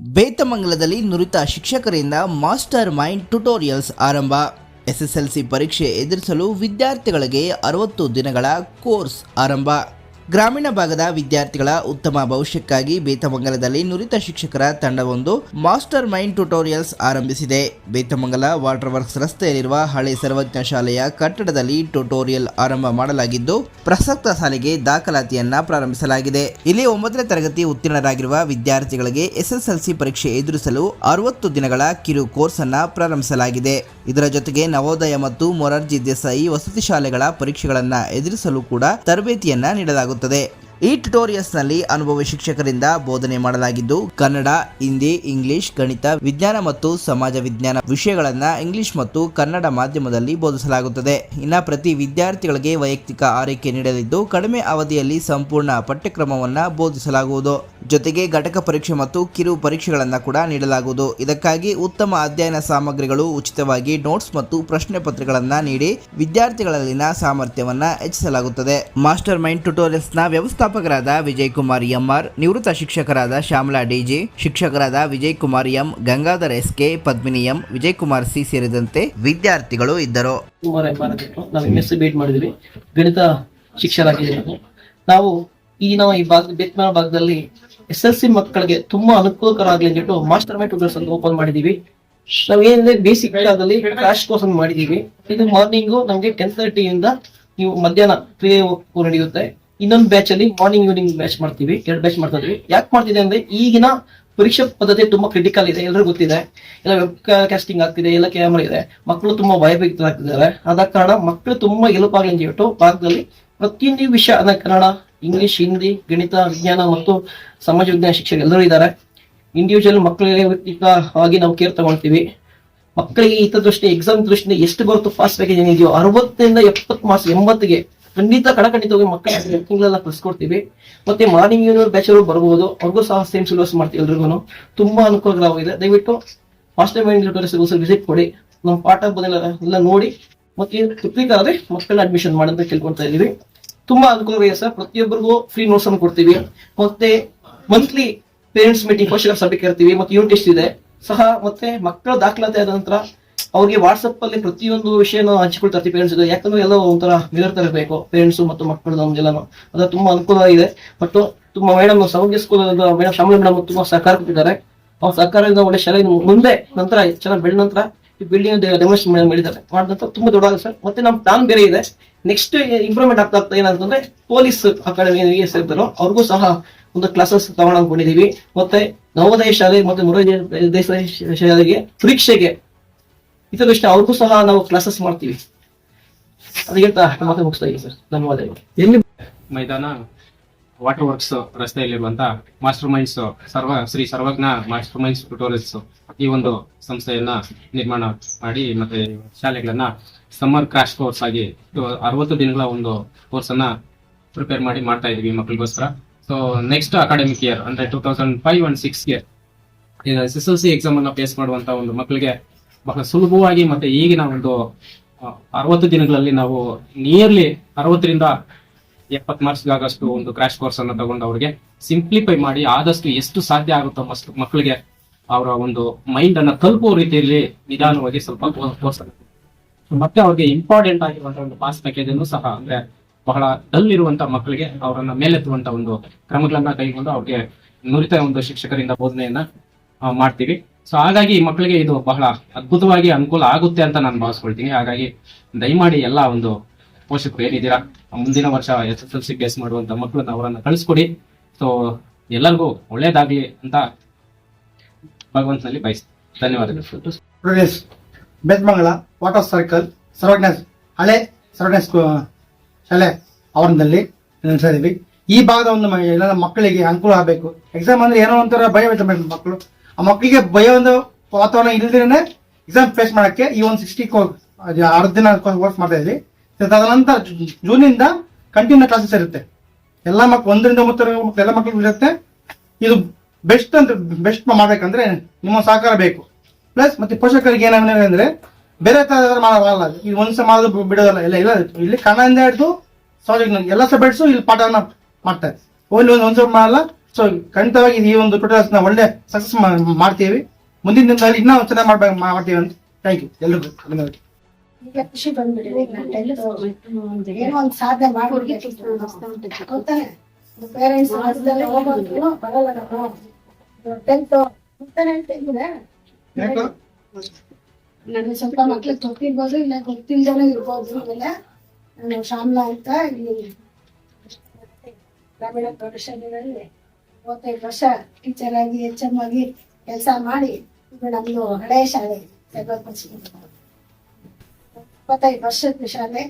ಬೇತಮಂಗಲದಲ್ಲಿ ನುರಿತ ಶಿಕ್ಷಕರಿಂದ master mind tutorials ಆರಂಭ. ಎಸ್ಎಸ್ಎಲ್ಸಿ ಪರೀಕ್ಷೆ ಎದುರಿಸಲು ವಿದ್ಯಾರ್ಥಿಗಳಿಗೆ ಅರವತ್ತು ದಿನಗಳ ಕೋರ್ಸ್ ಆರಂಭ. ಗ್ರಾಮೀಣ ಭಾಗದ ವಿದ್ಯಾರ್ಥಿಗಳ ಉತ್ತಮ ಭವಿಷ್ಯಕ್ಕಾಗಿ ಬೇತಮಂಗಲದಲ್ಲಿ ನುರಿತ ಶಿಕ್ಷಕರ ತಂಡವೊಂದು ಮಾಸ್ಟರ್ ಮೈಂಡ್ ಟ್ಯುಟೋರಿಯಲ್ಸ್ ಆರಂಭಿಸಿದೆ. ಬೇತಮಂಗಲ ವಾಟರ್ ವರ್ಕ್ಸ್ ರಸ್ತೆಯಲ್ಲಿರುವ ಹಳೆ ಸರ್ವಜ್ಞ ಶಾಲೆಯ ಕಟ್ಟಡದಲ್ಲಿ ಟ್ಯುಟೋರಿಯಲ್ ಆರಂಭ ಮಾಡಲಾಗಿದ್ದು, ಪ್ರಸಕ್ತ ಸಾಲಿಗೆ ದಾಖಲಾತಿಯನ್ನ ಪ್ರಾರಂಭಿಸಲಾಗಿದೆ. ಇಲ್ಲಿ ಒಂಬತ್ತನೇ ತರಗತಿ ಉತ್ತೀರ್ಣರಾಗಿರುವ ವಿದ್ಯಾರ್ಥಿಗಳಿಗೆ ಎಸ್ಎಸ್ಎಲ್ಸಿ ಪರೀಕ್ಷೆ ಎದುರಿಸಲು ಅರವತ್ತು ದಿನಗಳ ಕಿರು ಕೋರ್ಸ್ ಅನ್ನ ಪ್ರಾರಂಭಿಸಲಾಗಿದೆ. ಇದರ ಜೊತೆಗೆ ನವೋದಯ ಮತ್ತು ಮೊರಾರ್ಜಿ ದೇಸಾಯಿ ವಸತಿ ಶಾಲೆಗಳ ಪರೀಕ್ಷೆಗಳನ್ನ ಎದುರಿಸಲು ಕೂಡ ತರಬೇತಿಯನ್ನ ನೀಡಲಾಗುತ್ತದೆ. という ಈ ಟ್ಯುಟೋರಿಯಲ್ಸ್ನಲ್ಲಿ ಅನುಭವಿ ಶಿಕ್ಷಕರಿಂದ ಬೋಧನೆ ಮಾಡಲಾಗಿದ್ದು, ಕನ್ನಡ, ಹಿಂದಿ, ಇಂಗ್ಲಿಷ್, ಗಣಿತ, ವಿಜ್ಞಾನ ಮತ್ತು ಸಮಾಜ ವಿಜ್ಞಾನ ವಿಷಯಗಳನ್ನ ಇಂಗ್ಲಿಷ್ ಮತ್ತು ಕನ್ನಡ ಮಾಧ್ಯಮದಲ್ಲಿ ಬೋಧಿಸಲಾಗುತ್ತದೆ. ಇನ್ನ ಪ್ರತಿ ವಿದ್ಯಾರ್ಥಿಗಳಿಗೆ ವೈಯಕ್ತಿಕ ಆರೈಕೆ ನೀಡಲಿದ್ದು, ಕಡಿಮೆ ಅವಧಿಯಲ್ಲಿ ಸಂಪೂರ್ಣ ಪಠ್ಯಕ್ರಮವನ್ನ ಬೋಧಿಸಲಾಗುವುದು. ಜೊತೆಗೆ ಘಟಕ ಪರೀಕ್ಷೆ ಮತ್ತು ಕಿರು ಪರೀಕ್ಷೆಗಳನ್ನ ಕೂಡ ನೀಡಲಾಗುವುದು. ಇದಕ್ಕಾಗಿ ಉತ್ತಮ ಅಧ್ಯಯನ ಸಾಮಗ್ರಿಗಳು, ಉಚಿತವಾಗಿ ನೋಟ್ಸ್ ಮತ್ತು ಪ್ರಶ್ನೆ ಪತ್ರಗಳನ್ನ ನೀಡಿ ವಿದ್ಯಾರ್ಥಿಗಳಲ್ಲಿನ ಸಾಮರ್ಥ್ಯವನ್ನ ಹೆಚ್ಚಿಸಲಾಗುತ್ತದೆ. ಮಾಸ್ಟರ್ ಮೈಂಡ್ ಟ್ಯುಟೋರಿಯಲ್ಸ್ನ ವ್ಯವಸ್ಥಾಪಕರಾದ ವಿಜಯ್ ಕುಮಾರ್ ಎಂಆರ್, ನಿವೃತ್ತ ಶಿಕ್ಷಕರಾದ ಶ್ಯಾಮಲಾ ಡಿಜೆ, ಶಿಕ್ಷಕರಾದ Vijay Kumar M, Gangadhar S K Padmini M Vijay Kumar C ಸೇರಿದಂತೆ ವಿದ್ಯಾರ್ಥಿಗಳು ಇದ್ದರು. ಗಣಿತ ನಾವು. ಈ ನಾವು ಈ ಭಾಗ ಬೇತ್ಮಾನ ಭಾಗದಲ್ಲಿ ಎಸ್ ಎಲ್ ಸಿ ಮಕ್ಕಳಿಗೆ ತುಂಬಾ ಅನುಕೂಲಕರ ಆಗಲಿ ಅಂದ್ಬಿಟ್ಟು ಮಾಸ್ಟರ್ ಮೈಂಡ್ ಟ್ಯೂಟರ್ಸ್ ಅಂತ ಓಪನ್ ಮಾಡಿದೀವಿ ನಾವು ಏನಂದ್ರೆ ಬೇಸಿಕ್ ಆದಲ್ಲಿ ಕ್ರಾಶ್ ಕೋರ್ಸ್ ಮಾಡಿದೀವಿ ಇದು ಮಾರ್ನಿಂಗು ನಮ್ಗೆ ಟೆನ್ ತರ್ಟಿಯಿಂದ ನೀವು ಮಧ್ಯಾಹ್ನ ತ್ರೀ ನಡೆಯುತ್ತೆ. ಇನ್ನೊಂದು ಬ್ಯಾಚ್ ಅಲ್ಲಿ ಮಾರ್ನಿಂಗ್ ಈವ್ನಿಂಗ್ ಬ್ಯಾಚ್ ಮಾಡ್ತೀವಿ, ಎರಡು ಬ್ಯಾಚ್ ಮಾಡ್ತಾ ಇದ್ವಿ. ಯಾಕೆ ಮಾಡ್ತಿದೆ ಅಂದ್ರೆ ಈಗಿನ ಪರೀಕ್ಷಾ ಪದ್ಧತಿ ತುಂಬಾ ಕ್ರಿಟಿಕಲ್ ಇದೆ, ಎಲ್ರಿಗೂ ಗೊತ್ತಿದೆ. ಎಲ್ಲ ವೆಬ್ ಕಾಸ್ಟಿಂಗ್ ಆಗ್ತಿದೆ, ಎಲ್ಲ ಕ್ಯಾಮ್ರಾ ಇದೆ. ಮಕ್ಕಳು ತುಂಬಾ ಭಯಭೀತರಾಗ್ತಿದ್ದಾರೆ. ಆದ ಕಾರಣ ಮಕ್ಕಳು ತುಂಬಾ ಎಲುಪಾಗಲಿ ಅಂತ ಹೇಳ್ಬಿಟ್ಟು ಭಾರತದಲ್ಲಿ ಪ್ರತಿಯೊಂದು ವಿಷಯ, ಅಂದ್ರೆ ಕನ್ನಡ ಇಂಗ್ಲಿಷ್ ಹಿಂದಿ ಗಣಿತ, ವಿಜ್ಞಾನ ಮತ್ತು ಸಮಾಜ ವಿಜ್ಞಾನ ಶಿಕ್ಷಕರು ಎಲ್ಲರೂ ಇದ್ದಾರೆ. ಇಂಡಿವಿಜುವಲ್ ಮಕ್ಕಳಿಗೆ ವ್ಯಕ್ತಿಕವಾಗಿ ನಾವು ಕೇರ್ ತಗೊಳ್ತೀವಿ. ಮಕ್ಕಳಿಗೆ ಹಿತದೃಷ್ಟಿ ಎಕ್ಸಾಮ್ ದೃಷ್ಟಿಯಿಂದ ಎಷ್ಟು ಗೊತ್ತು ಫಾಸ್ಟ್ ಪ್ಯಾಕೇಜ್ ಏನಿದೆಯೋ ಅರವತ್ತರಿಂದ ಎಪ್ಪತ್ತು ಮಾರ್ಕ್ಸ್ ಎಂಬತ್ತಿಗೆ ಖಂಡಿತ ಕಡಕಂಡಿತವಾಗಿ ಮಕ್ಕಳಿಗೆ ತಿಂಗಳೆಲ್ಲ ಕಳಿಸ್ಕೊಡ್ತೀವಿ. ಮತ್ತೆ ಮಾರ್ನಿಂಗ್ ಯೂನಿವರ್ ಬ್ಯಾಚರ್ ಬರ್ಬೋದು. ಅವ್ರಿಗೂ ಸಹ ಸೇಮ್ ಸಿಲೆಬಸ್ ಮಾಡ್ತೀವಿ ಎಲ್ರಿಗೂ ತುಂಬಾ ಅನುಕೂಲಕರವಾಗಿದೆ ದಯವಿಟ್ಟು ಮಾಸ್ಟರ್ ಮೈಂಡ್ ಟ್ಯೂಟರ್ಸ್ ವಿಸಿಟ್ ಕೊಡಿ. ನಮ್ಮ ಪಾಠ ಎಲ್ಲ ನೋಡಿ. ಮತ್ತೆ ಆದ್ರೆ ಮಕ್ಕಳನ್ನ ಅಡ್ಮಿಷನ್ ಮಾಡಂತ ಕೇಳ್ಕೊಳ್ತಾ ಇದೀವಿ ತುಂಬಾ ಅನುಕೂಲವಿದೆ ಸರ್. ಪ್ರತಿಯೊಬ್ಬರಿಗೂ ಫ್ರೀ ನೋಟ್ಸ್ ಅನ್ನು ಕೊಡ್ತೀವಿ. ಮತ್ತೆ ಮಂತ್ಲಿ ಪೇರೆಂಟ್ಸ್ ಮೀಟಿಂಗ್ ಪೋಷಕರ ಸಭೆ ಕೇಳ್ತೀವಿ ಮತ್ತೆ ಯೂನಿಟ್ ಟೆಸ್ಟ್ ಇದೆ. ಸಹ ಮತ್ತೆ ಮಕ್ಕಳ ದಾಖಲಾತಿ ಆದ ನಂತರ ಅವ್ರಿಗೆ ವಾಟ್ಸಪ್ ಅಲ್ಲಿ ಪ್ರತಿಯೊಂದು ವಿಷಯನ ಹಂಚಿಕೊಳ್ತಾ ಇರ್ತೀವಿ ಪೇರೆಂಟ್ಸ್ ಯಾಕಂದ್ರೆ ಎಲ್ಲ ಒಂಥರ ನಿರತರ ಇರಬೇಕು ಪೇರೆಂಟ್ಸ್ ಮತ್ತು ಮಕ್ಕಳು ನಮ್ದೆಲ್ಲಾನು ಅದು ತುಂಬಾ ಅನುಕೂಲ ಇದೆ ಮತ್ತು ತುಂಬಾ ಮೇಡಮ್ ಸೌಭಾಗ್ಯ ಸ್ಕೂಲ್ ಮೇಡಮ್ ಶ್ಯಾಮಲ ಮೇಡಮ್ ತುಂಬಾ ಸಹಕಾರ ಕೊಟ್ಟಿದ್ದಾರೆ. ಅವ್ರ ಸಹಕಾರದಿಂದ ಒಳ್ಳೆ ಶಾಲೆ ಮುಂದೆ ನಂತರ ಚೆನ್ನಾಗಿ ಬೆಳೆದ ನಂತರ ಈ ಬಿಲ್ಡಿಂಗ್ ಡೆಮೋಸ್ಟ್ರೇಷನ್ ಮಾಡಿದ್ದಾರೆ. ಮಾಡಿದ ನಂತರ ತುಂಬಾ ದೊಡ್ಡ ಸರ್ ಮತ್ತೆ ನಮ್ಮ ಪ್ಲಾನ್ ಬೇರೆ ಇದೆ. ನೆಕ್ಸ್ಟ್ ಇಂಪ್ರೂವ್ಮೆಂಟ್ ಆಗ್ತಾ ಆಗ್ತಾ ಏನಂತಂದ್ರೆ ಪೊಲೀಸ್ ಅಕಾಡೆಮಿ ಸೇರ್ತಾರೋ. ಅವ್ರಿಗೂ ಸಹ ಒಂದು ಕ್ಲಾಸಸ್ ತಗೊಂಡು ಅನ್ಕೊಂಡಿದೀವಿ ಮತ್ತೆ ನವೋದಯ ಶಾಲೆ ಮತ್ತೆ ಮುರಳಿ ಶಾಲೆಗೆ ಪರೀಕ್ಷೆಗೆ ಹಿತದೃಷ್ಟಿ ಅವ್ರಿಗೂ ಸಹ ನಾವು ಕ್ಲಾಸಸ್ ಮಾಡ್ತೀವಿ. ಅದಕ್ಕೆ ಹೇಳ್ತಾ ಮತ್ತೆ ಮುಗಿಸ್ತಾ ಇದ್ದೀವಿ ಸರ್. ಧನ್ಯವಾದಗಳು. ಎಲ್ಲಿ ಮೈದಾನ water works ರಸ್ತೆಯಲ್ಲಿರುವಂತ master minds Sarva Shri Sarvajna master minds tutorials ಈ ಒಂದು ಸಂಸ್ಥೆಯನ್ನ ನಿರ್ಮಾಣ ಮಾಡಿ ಮತ್ತೆ ಶಾಲೆಗಳನ್ನ ಸಮ್ಮರ್ ಕ್ರಾಶ್ ಕೋರ್ಸ್ ಆಗಿ ಅರವತ್ತು ದಿನಗಳ ಒಂದು ಕೋರ್ಸ್ ಅನ್ನ ಪ್ರಿಪೇರ್ ಮಾಡಿ ಮಾಡ್ತಾ ಇದೀವಿ ಮಕ್ಕಳಿಗೋಸ್ಕರ ಸೊ ನೆಕ್ಸ್ಟ್ ಅಕಾಡೆಮಿಕ್ ಇಯರ್ ಅಂದ್ರೆ two thousand five and six year S S L C exam ಅನ್ನ ಫೇಸ್ ಮಾಡುವಂತ ಒಂದು ಮಕ್ಕಳಿಗೆ ಬಹಳ ಸುಲಭವಾಗಿ ಮತ್ತೆ ಈಗಿನ ಒಂದು ಅರವತ್ತು ದಿನಗಳಲ್ಲಿ ನಾವು ನಿಯರ್ಲಿ ಅರವತ್ತರಿಂದ ಎಪ್ಪತ್ ಮಾರ್ಕ್ಸ್ ಆಗಷ್ಟು ಒಂದು ಕ್ರಾಶ್ ಕೋರ್ಸ್ ಅನ್ನು ತಗೊಂಡು ಅವ್ರಿಗೆ ಸಿಂಪ್ಲಿಫೈ ಮಾಡಿ ಆದಷ್ಟು ಎಷ್ಟು ಸಾಧ್ಯ ಆಗುತ್ತೋ ಮಸ್- ಮಕ್ಕಳಿಗೆ ಅವರ ಒಂದು ಮೈಂಡ್ ಅನ್ನ ತಲುಪುವ ರೀತಿಯಲ್ಲಿ ನಿಧಾನವಾಗಿ ಸ್ವಲ್ಪ ಕೋರ್ಸ್ ಮತ್ತೆ ಅವ್ರಿಗೆ ಇಂಪಾರ್ಟೆಂಟ್ ಆಗಿರುವಂತಹ ಒಂದು ಪಾಸ್ ಪ್ಯಾಕೇಜ್ ಅನ್ನು ಸಹ ಅಂದ್ರೆ ಬಹಳ ಡಲ್ ಇರುವಂತಹ ಮಕ್ಕಳಿಗೆ ಅವರನ್ನ ಮೇಲೆತ್ತುವಂತ ಒಂದು ಕ್ರಮಗಳನ್ನ ಕೈಗೊಂಡು ಅವ್ರಿಗೆ ನುರಿತ ಒಂದು ಶಿಕ್ಷಕರಿಂದ ಬೋಧನೆಯನ್ನ ಮಾಡ್ತೀವಿ. ಸೊ ಹಾಗಾಗಿ ಈ ಮಕ್ಕಳಿಗೆ ಇದು ಬಹಳ ಅದ್ಭುತವಾಗಿ ಅನುಕೂಲ ಆಗುತ್ತೆ ಅಂತ ನಾನು ಭಾವಿಸ್ಕೊಳ್ತೀನಿ. ಹಾಗಾಗಿ ದಯಮಾಡಿ ಎಲ್ಲ ಒಂದು ಪೋಷಕರು ಏನಿದ್ದೀರಾ, ಮುಂದಿನ ವರ್ಷ S S L C base ಮಾಡುವಂತ ಮಕ್ಕಳನ್ನ ಅವರನ್ನ ಕಳಿಸ್ಕೊಡಿ. ಸೊ ಎಲ್ಲರಿಗೂ ಒಳ್ಳೇದಾಗ್ಲಿ ಅಂತ ಭಗವಂತನಲ್ಲಿ ಬಯಸ್ತೀನಿ. ಧನ್ಯವಾದಗಳು. ಬೆತ್ಮಂಗಲ ವಾಟರ್ ಸರ್ಕಲ್ ಸರ್ವಜ್ಞ ಹಳೆ ಸರ್ವಜ್ಞ ಶಾಲೆ, ಆವರಣದಲ್ಲಿ ನಡೆಸ್ತಾ ಇದೀವಿ ಈ ಭಾಗದ ಒಂದು ಎಲ್ಲ ಮಕ್ಕಳಿಗೆ ಅನುಕೂಲ ಆಗಬೇಕು. ಎಕ್ಸಾಮ್ ಅಂದ್ರೆ ಏನೋ ಒಂಥರ ಭಯ ಮಕ್ಕಳು. ಆ ಮಕ್ಕಳಿಗೆ ಭಯ ಒಂದು ವಾತಾವರಣ ಇಲ್ದಿರೇನೆ ಎಕ್ಸಾಮ್ ಫೇಸ್ ಮಾಡಕ್ಕೆ ಈ ಒಂದು ಸಿಕ್ಸ್ಟಿ ಅರ್ಧ ದಿನ ಕೋರ್ಸ್ ಮಾಡ್ತಾ ಇದ್ವಿ. ತದನಂತರ ಜೂನಿಂದ ಕಂಟಿನ್ಯೂ ಕ್ಲಾಸಸ್ ಇರುತ್ತೆ. ಎಲ್ಲ ಮಕ್ಕಳು ಒಂದರಿಂದ ಮಕ್ಕಳು ಎಲ್ಲ ಮಕ್ಕಳಿಗೂ ಇರುತ್ತೆ. ಇದು ಬೆಸ್ಟ್ ಅಂತ ಬೆಸ್ಟ್ ಮಾಡ್ಬೇಕಂದ್ರೆ ನಿಮ್ಮ ಸಹಕಾರ ಬೇಕು. ಪ್ಲಸ್ ಮತ್ತೆ ಪೋಷಕರಿಗೆ ಏನಾದ್ರೆ ಬೇರೆ ತರ ಮಾಡಲ್ಲ ಈ ಒಂದ್ಸ ಮಾಡೋದು ಬಿಡೋದಲ್ಲ, ಎಲ್ಲ ಇಲ್ಲ. ಇಲ್ಲಿ ಕನ್ನಡದಿಂದ ಹಿಡಿದು ಸಾರಿ ಎಲ್ಲ ಸಬ್ಜೆಕ್ಟ್ಸು ಇಲ್ಲಿ ಪಾಠನ ಮಾಡ್ತಾರೆ. ಓನ್ಲಿ ಒಂದು ಒಂದ್ಸ ಮಾಡಲ್ಲ ಸೊ ಖಂಡಿತವಾಗಿ ಈ ಒಂದು ಟ್ಯೂಟೋರಿಯಲ್ಸ್ನ ಒಳ್ಳೆ ಸಕ್ಸಸ್ ಮಾಡ್ತೀವಿ. ಮುಂದಿನ ದಿನದಲ್ಲಿ ಇನ್ನೂ ಚೆನ್ನಾಗಿ ಮಾಡ್ಬೇಕು ಮಾಡ್ತೀವಿ ಅಂತ. ಥ್ಯಾಂಕ್ ಯು ಎಲ್ರಿಗೂ ಧನ್ಯವಾದ ಈಗ ಖುಷಿ ಏನೋ ಒಂದ್ ಸಾಧನೆ ಮಾಡ್ಬಿಡ್ಬೇಕು ಗೊತ್ತಾನೆ? ಪೇರೆಂಟ್ಸ್ ಹೋಗೋದು ಬರಲ್ಲ ನಾವು ಟೆಂತ್ ಅಂತಾನೆ ಹೇಳ್ತಿದ್ರೆ ನನಗೆ ಸ್ವಲ್ಪ ಮಕ್ಳಿಗೆ ಗೊತ್ತಿರ್ಬೋದು ಇಲ್ಲ ಗೊತ್ತಿಲ್ದೇನೆ ಇರ್ಬೋದು ಆಮೇಲೆ ನಾನು ಶ್ಯಾಮ್ಲಾ ಅಂತ ಇಲ್ಲಿ ಗ್ರಾಮೀಣ ಪ್ರೌಢಶಾಲೆಗಳಲ್ಲಿ ಮೂವತ್ತೈದು ವರ್ಷ ಟೀಚರ್ ಆಗಿ ಎಚ್ ಎಂ ಆಗಿ ಕೆಲಸ ಮಾಡಿ ಇದು ನಮ್ದು ಹಳೆಯ ಶಾಲೆ ಇಪ್ಪತ್ತೈದು ವರ್ಷದ ಶಾಲೆ.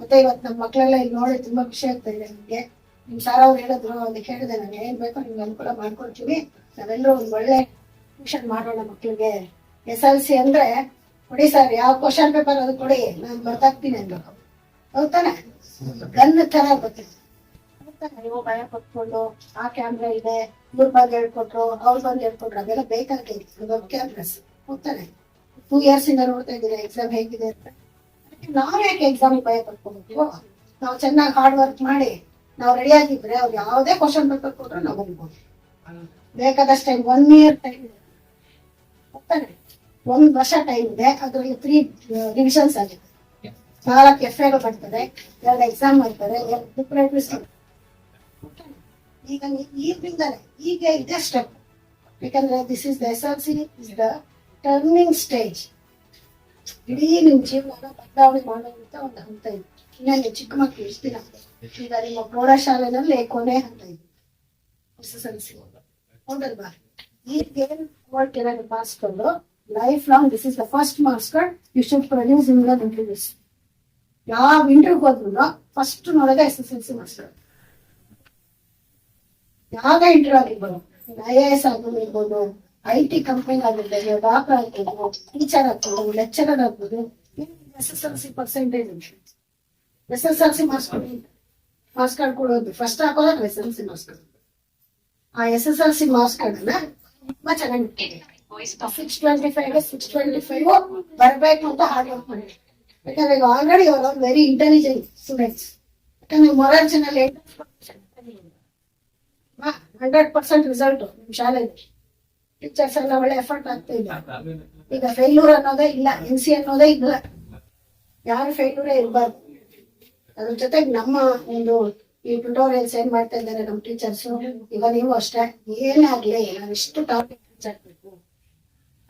ಮತ್ತೆ ಇವತ್ತು ನಮ್ಮ ಮಕ್ಕಳೆಲ್ಲ ಇಲ್ಲಿ ನೋಡಿ ತುಂಬಾ ಖುಷಿ ಆಗ್ತಾ ಇದೆ ನಮ್ಗೆ. ನಿಮ್ ಸಾರ್ ಅವ್ರು ಹೇಳಿದ್ರು ಅವ್ರಿಗೆ ಹೇಳಿದೆ ನಾನು ಏನ್ ಬೇಕೋ ನಿಮ್ಗೆ ಅನುಕೂಲ ಮಾಡ್ಕೊಡ್ತೀವಿ. ನಾವೆಲ್ಲರೂ ಒಂದ್ ಒಳ್ಳೆ ಟ್ಯೂಷನ್ ಮಾಡೋಣ ಮಕ್ಳಿಗೆ. ಎಸ್ ಎಲ್ ಸಿ ಅಂದ್ರೆ ಕೊಡಿ ಸರ್ ಯಾವ ಕ್ವಶನ್ ಪೇಪರ್ ಅದು ಕೊಡಿ ನಾನು ಬರ್ತಾಕ್ತೀನಿ ಅನ್ಬೇಕು ಹೌದಾನೆ ಗನ್ ತರ ಗೊತ್ತಿಲ್ಲ ನೀವು ಭಯ ಪಟ್ಕೊಂಡು ಆ ಕ್ಯಾಮ್ರಾ ಇದೆ ಇವ್ರ ಬಗ್ಗೆ ಹೇಳ್ಕೊಟ್ರು ಅವ್ರ ಬಂದು ಹೇಳ್ಕೊಟ್ರು, ಅದೆಲ್ಲ ಬೇಕಾಗಿಲ್ಲ ಕ್ಯಾಮ್ರಾಸ್ ಹೋಗ್ತಾನೆ ಟೂ ಇಯರ್ಸ್ ಇಂದ ನೋಡ್ತಾ ಇದ್ದೀರಾ ಎಕ್ಸಾಮ್ ಹೇಗಿದೆ ಅಂತ. ನಾವ್ ಯಾಕೆ ಎಕ್ಸಾಮ್ ಭಯ ಪಡ್ಕೋಬೇಕು ನಾವು ಚೆನ್ನಾಗಿ ಹಾರ್ಡ್ ವರ್ಕ್ ಮಾಡಿ, ನಾವು ರೆಡಿ ಆಗಿದ್ರೆ ಅವ್ರು ಯಾವುದೇ ಕ್ವಶನ್ ಪೇಪರ್ ಕೊಟ್ರು ನಾವು ಬರ್ಬೋದು ಬೇಕಾದಷ್ಟು ಟೈಮ್ ಒನ್ ಇಯರ್ ಟೈಮ್ ಹೋಗ್ತಾನೆ ಒಂದ್ ವರ್ಷ ಟೈಮ್ ಇದೆ, ಅದ್ರಲ್ಲಿ ತ್ರೀ ರಿವಿಷನ್ಸ್ ಆಗಿದೆ ನಾಲ್ಕು ಎಫ್ ಬರ್ತದೆ, ಎರಡು ಎಕ್ಸಾಮ್ ಬರ್ತದೆ, ಎರಡು ಈಗ ನೀ- ಈಗಿಂದಲೇ ಈಗ ಇದೇ ಸ್ಟೆಪ್ ಯಾಕಂದ್ರೆ this is the S L C is the turning stage ಇಡೀ ನಿಮ್ ಜೀವನ ಬದಲಾವಣೆ ಮಾಡುವಂತ ಒಂದು ಹಂತ ಇದೆ ಇನ್ನ ನೀವು ಚಿಕ್ಕ ಮಕ್ಕಳು ಇಷ್ಟು ದಿನ ಈಗ ನಿಮ್ಮ ಪ್ರೌಢಶಾಲೆನಲ್ಲಿ ಕೊನೆ ಹಂತ ಇದೆ ಎಸ್ ಎಸ್ ಎಲ್ ಸಿ ಹೌದಲ್ವಾ ಈಗ ಏನ್ ಮಾಡ್ತೀರ ಪಾಸ್ ಕೊಂಡು life long this is the first marks card you should produce in the interviews ಯಾವ ಇಂಟರ್ವ್ಯೂ ಹೋದ್ರು ಫಸ್ಟ್ ನೋಡೋದೇ S S L C marks card ಯಾವ ಇಂಟರ್ವ್ಯೂ ಆಗಿರ್ಬೋದು ಐ ಎ ಎಸ್ ಆಗಿರ್ಬೋದು ಐ ಟಿ ಕಂಪನಿ ಆಗಿರ್ಬೋದು ಡಾಕ್ಟರ್ ಆಗ್ಬೋದು teacher ಆಗ್ಬೋದು lecturer ಆಗ್ಬೋದು S S L C percentage S S L C marks marks card ಕೊಡೋದು. ಫಸ್ಟ್ ಹಾಕೋದು S L C marks card ಆ S S L C marks card ಅನ್ನ ತುಂಬಾ ಚೆನ್ನಾಗಿ six twenty five six twenty five ಬರಬೇಕು ಅಂತ hard work ಮಾಡಿ ಯಾಕಂದ್ರೆ ಆಲ್ರೆಡಿ ಅವರು ವೆರಿ ಇಂಟೆಲಿಜೆಂಟ್ ಸ್ಟೂಡೆಂಟ್ಸ್ ಯಾಕಂದ್ರೆ ಮೊರಾರ್ಜಿನಲ್ಲಿ ಹಂಡ್ರೆಡ್ ಪರ್ಸೆಂಟ್ ರಿಸಲ್ಟ್ ನಿಮ್ ಶಾಲೆಯಲ್ಲಿ ಟೀಚರ್ಸ್ ಎಲ್ಲ ಒಳ್ಳೆ ಎಫರ್ಟ್ ಆಗ್ತಾ ಇದೆ. ಈಗ ಫೇಲ್ಯೂರ್ ಅನ್ನೋದೇ ಇಲ್ಲ ಎನ್ ಸಿ ಅನ್ನೋದೇ ಇಲ್ಲ. ಯಾರು ಫೇಲ್ಯೂರೇ ಇರಬಾರ್ದು. ಅದ್ರ ಜೊತೆಗೆ ನಮ್ಮ ಒಂದು ಈ ಟ್ಯುಟೋರಿಯಲ್ಸ್ ಏನ್ ಮಾಡ್ತಾ ಇದ್ದಾರೆ ನಮ್ಮ ಟೀಚರ್ಸ್ ಈಗ ನೀವು ಅಷ್ಟೇ, ಏನೇ ಆಗ್ಲಿ, ನಾವು ಇಷ್ಟು ಟಾಪಿಕ್ ಟೀಚ್ ಆಗ್ಬೇಕು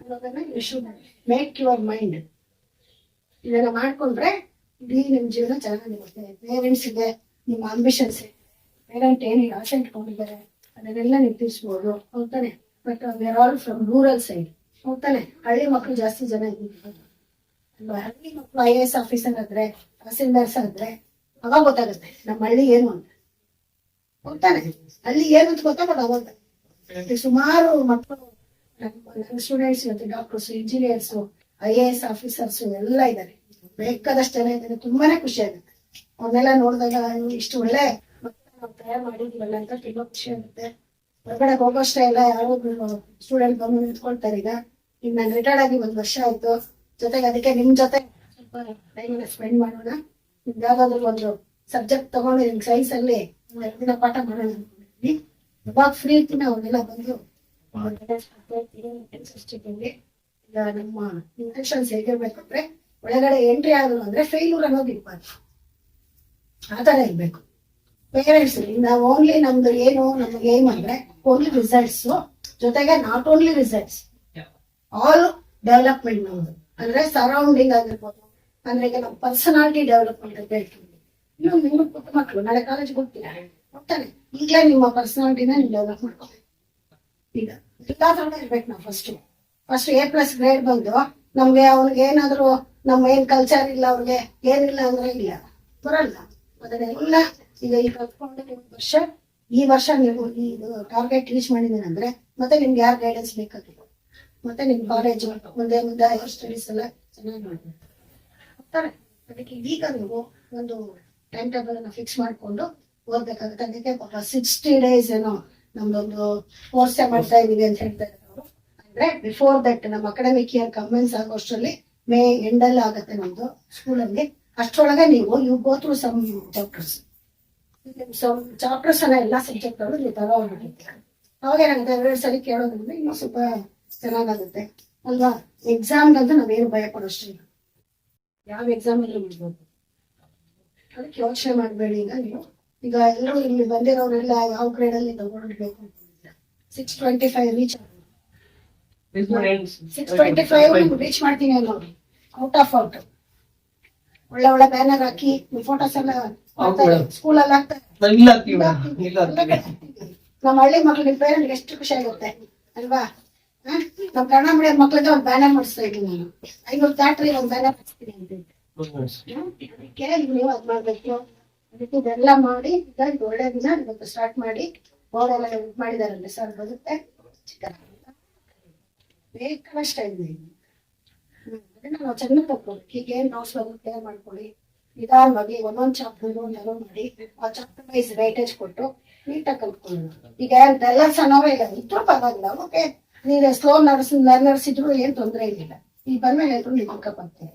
ಅನ್ನೋದನ್ನ you should make your mind ಇದನ್ನ ಮಾಡ್ಕೊಂಡ್ರೆ ಇಡೀ ನಿಮ್ ಜೀವನ ಚೆನ್ನಾಗಿರುತ್ತೆ ಪೇರೆಂಟ್ಸ್ ಇದೆ. ನಿಮ್ಮ ಅಂಬಿಷನ್ಸ್ ಪೇರೆಂಟ್ ಏನು ಆಸೆ ಇಟ್ಕೊಂಡಿದ್ದಾರೆ, ಅದನ್ನೆಲ್ಲ ನಿರ್ತಿಸ್ಬೋದು ಹೋಗ್ತಾನೆ but where all from rural side ಹೋಗ್ತಾನೆ ಹಳ್ಳಿ ಮಕ್ಕಳು ಜಾಸ್ತಿ ಜನ ಇದ್ದಾರೆ? ಹಳ್ಳಿ ಮಕ್ಕಳು ಐ ಎ ಎಸ್ ಆಫೀಸರ್ ಆದ್ರೆ, ತಹಸೀಲ್ದಾರ್ಸ್ ಆದ್ರೆ, ಅವಾಗ ಗೊತ್ತಾಗುತ್ತೆ ನಮ್ಮ ಹಳ್ಳಿ ಏನು ಅಂತ. ಹೋಗ್ತಾನೆ ಅಲ್ಲಿ ಏನು ಅಂತ ಗೊತ್ತಾಗೋದು ಅವಾಗ. ಸುಮಾರು ಮಕ್ಕಳು ಸ್ಟೂಡೆಂಟ್ಸ್ ಇವತ್ತು doctors engineers I A S officers ಎಲ್ಲ ಇದ್ದಾರೆ. ಬೇಕಾದಷ್ಟು ಜನ ಇದ್ದಾರೆ. ತುಂಬಾನೇ ಖುಷಿ ಆಗುತ್ತೆ. ಅವನ್ನೆಲ್ಲ ನೋಡಿದಾಗ ಇಷ್ಟು ಒಳ್ಳೆ ನಾವು ತಯಾರು ಹೊರಗಡೆ ಹೋಗೋಷ್ಟೇ ಇಲ್ಲ ಯಾರೋ ಸ್ಟೂಡೆಂಟ್ ಬಂದು ನಿಂತ್ಕೊಳ್ತಾರೆ ಈಗ. ಈಗ ನಾನು ರಿಟೈರ್ಡ್ ಆಗಿ ಒಂದ್ ವರ್ಷ ಆಯ್ತು. ಜೊತೆಗೆ ಅದಕ್ಕೆ ನಿಮ್ ಜೊತೆ ಸ್ವಲ್ಪ ಟೈಮ್ ಸ್ಪೆಂಡ್ ಮಾಡೋಣ. ಯಾವ್ದಾದ್ರು ಒಂದು ಸಬ್ಜೆಕ್ಟ್ ತಗೊಂಡು ನಿಮ್ ಸೈನ್ಸ್ ಅಲ್ಲಿ ದಿನ ಪಾಠ ಮಾಡೋಣ ಅನ್ಕೊಂಡಿದ್ದೀನಿ ಫ್ರೀ ಇರ್ತೀನಿ ಅವನ್ನೆಲ್ಲ ಬಂದು ಈಗ ನಮ್ಮ ಇಂಟೆನ್ಷನ್ಸ್ ಹೇಗಿರ್ಬೇಕಂದ್ರೆ, ಒಳಗಡೆ ಎಂಟ್ರಿ ಆದ್ರು ಅಂದ್ರೆ ಫೇಲ್ಯೂರ್ ಅನ್ನೋದು ಇರ್ಬಾರ್ದು. ಆ ತರ ಇರ್ಬೇಕು. ಪೇರೆಂಟ್ಸ್ ನಾವು ಓನ್ಲಿ ನಮ್ದು ಏನು ನಮ್ಗೆ ಏಮ್ ಅಂದ್ರೆ ಓನ್ಲಿ ರಿಸಲ್ಟ್ಸ್ ಜೊತೆಗೆ not only results all development ನಮ್ದು. ಅಂದ್ರೆ ಸರೌಂಡಿಂಗ್ ಆಗಿರ್ಬೋದು ಅಂದ್ರೆ ಈಗ ನಮ್ಮ ಪರ್ಸನಾಲಿಟಿ ಡೆವಲಪ್ಮೆಂಟ್ ಅಂತ ಹೇಳ್ತೀವಿ. ಇನ್ನು ನಿಮ್ಮ ಪುಟ್ಟ ಮಕ್ಕಳು ನಾಳೆ ಕಾಲೇಜ್ ಹೋಗ್ತೀರಾ? ಹೋಗ್ತಾನೆ ಈಗಲೇ ನಿಮ್ಮ ಪರ್ಸನಾಲಿಟಿನ ನೀವು ಡೆವಲಪ್ ಮಾಡ್ಕೊಳ್ಳಿ ಈಗ ಎಲ್ಲಾ ತರ ಇರ್ಬೇಕು ನಾವು first first A plus grade ಬಂದು ನಮ್ಗೆ ಅವ್ರಿಗೆ ಏನಾದ್ರು ನಮ್ಮ ಏನ್ ಕಲ್ಚರ್ ಇಲ್ಲ ಅವ್ರಿಗೆ ಏನಿಲ್ಲ ಅಂದ್ರೆ ಇಲ್ಲ. ಬರಲ್ಲ. ಅದನ್ನೆಲ್ಲ ಈಗ ಈ ಕಲ್ತ್ಕೊಂಡು ನಿಮ್ ವರ್ಷ, ಈ ವರ್ಷ ನೀವು ಈ ಟಾರ್ಗೆಟ್ ರೀಚ್ ಮಾಡಿದೀನಿ ಅಂದ್ರೆ ಮತ್ತೆ ನಿಮ್ಗೆ ಯಾರು ಗೈಡೆನ್ಸ್ ಬೇಕಾಗಿಲ್ಲ ಮತ್ತೆ ನಿಮ್ ಕಾಲೇಜ್ ಮುಂದೆ ಮುಂದೆ ಹೈಯರ್ ಸ್ಟಡೀಸ್ ಎಲ್ಲ ಚೆನ್ನಾಗಿ ಮಾಡ್ಬೇಕು ಹೋಗ್ತಾರೆ ಅದಕ್ಕೆ ಈಗ ನೀವು ಒಂದು ಟೈಮ್ ಟೇಬಲ್ ಅನ್ನ ಫಿಕ್ಸ್ ಮಾಡ್ಕೊಂಡು ಓದ್ಬೇಕಾಗುತ್ತೆ. ಅದಕ್ಕೆ ಸಿಕ್ಸ್ಟಿ ಡೇಸ್ ಏನೋ ನಮ್ದೊಂದು ಕೋರ್ಸ್ ಮಾಡ್ತಾ ಇದೀವಿ ಅಂತ ಹೇಳ್ತಾ ಇದ್ದಾರೆ ಅಂದ್ರೆ ಬಿಫೋರ್ ದಟ್ ನಮ್ಮ ಅಕಾಡೆಮಿಕ್ ಇಯರ್ ಕಮೆನ್ಸ್ ಆಗೋಷ್ಟರಲ್ಲಿ ಮೇ ಎಂಡ್ ಅಲ್ಲಿ ಆಗುತ್ತೆ ನಮ್ದು ಸ್ಕೂಲಲ್ಲಿ ಅಷ್ಟರೊಳಗೆ ನೀವು you go through some chapters chapters ಅನ್ನ ಎಲ್ಲಾ ಸಬ್ಜೆಕ್ಟ್ ಅವರು ನೀವು ತಗೊಂಡ್ಬಿಟ್ಟಿರ್ತೀರ ಅವಾಗ ಏನಾಗುತ್ತೆ ಎರಡು ಸರಿ ಕೇಳೋದ್ರಿಂದ ಇನ್ನೂ ಸ್ವಲ್ಪ ಚೆನ್ನಾಗಾಗುತ್ತೆ. ಅಲ್ವಾ? ಎಕ್ಸಾಮ್ ಅಂತ ನಾವೇನು ಭಯ ಪಡೋಷ್ಟಿಲ್ಲ. ಯಾವ ಎಕ್ಸಾಮ್ ಅಂದ್ರೆ ಮಾಡ್ಬೋದು? ಅದಕ್ಕೆ ಯೋಚನೆ ಮಾಡಬೇಡಿ ಈಗ ನೀವು. ಈಗ ಎಲ್ಲರೂ ಇಲ್ಲಿ ಬಂದಿರೋರೆಲ್ಲ ಯಾವ ಗ್ರೇಡ್ ಅಲ್ಲಿ ತಗೊಂಡ್ಬೇಕು six twenty five reach six twenty five reach ಮಾಡ್ತೀನಿ ನೋಡಿ ಔಟ್ ಆಫ್ ಔಟ್ ಒಳ್ಳೆ ಒಳ್ಳೆ ಬ್ಯಾನರ್ ಹಾಕಿ ಫೋಟೋಸ್ ಎಲ್ಲ ಸ್ಕೂಲ್ ಅಲ್ಲಿ ಹಾಕ್ತಾರೆ ನಮ್ಮ ಹಳ್ಳಿ ಮಕ್ಳಿಗೆ ಪೇರೆಂಟ್ ಎಷ್ಟು ಖುಷಿ ಆಗುತ್ತೆ ಅಲ್ವಾ? ನಮ್ ಕನ್ನಡ ಮೀಡಿಯಂ ಮಕ್ಳಿಗೆ ಒಂದ್ ಬ್ಯಾನರ್ ಮಾಡಿಸ್ತಾ ಇದ್ದೀನಿ ನಾನು. ಐನೂರು ಥಿಯೇಟ್ರಿಗೆ ಒಂದ್ ಬ್ಯಾನರ್ ಮಾಡಿಸ್ತೀನಿ ಅಂತ? ಅದಕ್ಕೆ ನೀವು ಅದ್ ಮಾಡ್ಬೇಕು. ಅದಕ್ಕೆ ಇದೆಲ್ಲ ಮಾಡಿ ಈಗ ಇದು ಒಳ್ಳೆ ದಿನ. ಇವತ್ತು ಸ್ಟಾರ್ಟ್ ಮಾಡಿ ಬೋರ್ಡ್ ಎಲ್ಲ ಮಾಡಿದಾರಲ್ಲ ಸರ್ ಬರುತ್ತೆ. ಬೇಕಷ್ಟ ಇದ್ದೀನಿ ನಾವು ಚೆನ್ನಾಗಿ ತಗೊಳ್ಳಿ. ಹೀಗೆ ನೋಟ್ಸ್ ಬರುತ್ತೆ ಮಾಡ್ಕೊಳ್ಳಿ. ನಿಧಾನವಾಗಿ ಒಂದೊಂದ್ ಚಾಪ್ಟರ್ ಒಂದೊಂದು ಮಾಡಿ ಆ ಚಾಪ್ಟರ್ ವೈಸ್ ವೈಟೇಜ್ ಕೊಟ್ಟು ನೀಟಾಗಿ ಕಲ್ತ್ಕೊಳ್ಳೋಣ. ಈಗ ಎಲ್ಲ ಸಣ್ಣವೇ ಇಲ್ಲ, ಇದ್ರು ಪರವಾಗಿಲ್ಲ ಓಕೆ ನೀವು ಸ್ಲೋ ನರ್ಸ್ ಲರ್ನರ್ಸ್ ಇದ್ರು ಏನ್ ತೊಂದರೆ ಇಲ್ಲ ಈಗ ಬಂದ್ಮೇಲೆ ಎಲ್ರು ನಿಮ್ಗೆ ಬರ್ತಾರೆ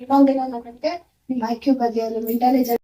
ಇನ್ನೊಂದಿನ ನನಗೆ ನಿಮ್ಮ ಐಕ್ಯೂ ಕ್ಯೂ ಬಗ್ಗೆ, ನಿಮ್ಮ ಇಂಟೆಲಿಜೆನ್ಸ್